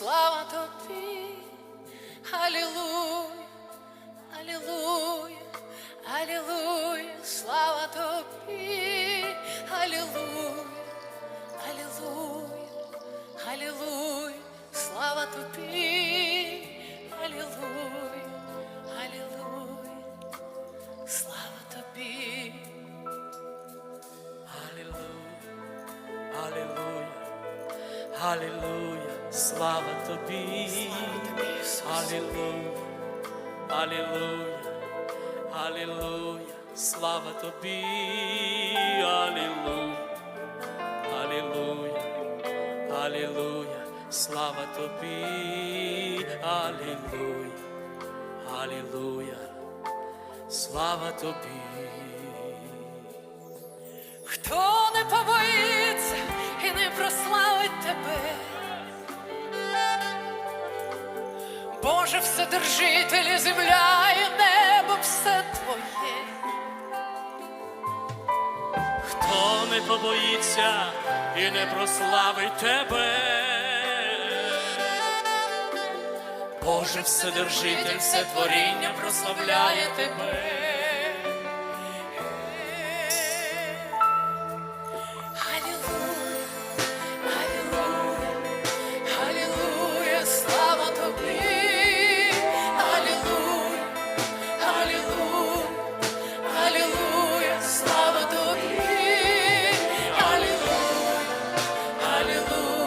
слава тобі, Алілуй, Алілуй, Алілуй, слава тобі, Алілуй, Алілуй, Алілуй, слава тобі, Алілуй, Алілуй, слава тобі, Алілуй, Аллилуйя, Аллилуйя слава тобі, Алілуя, Алілуя, Алілуя, слава тобі, Алілуя, Алілуя, Алілуя, слава тобі, Алілуя, Алілуя, слава тобі. Хто Боже, вседержитель, земля і небо, все твоє. Хто не побоїться і не прославить тебе, Боже, вседержитель, все творіння прославляє тебе. Алілуя,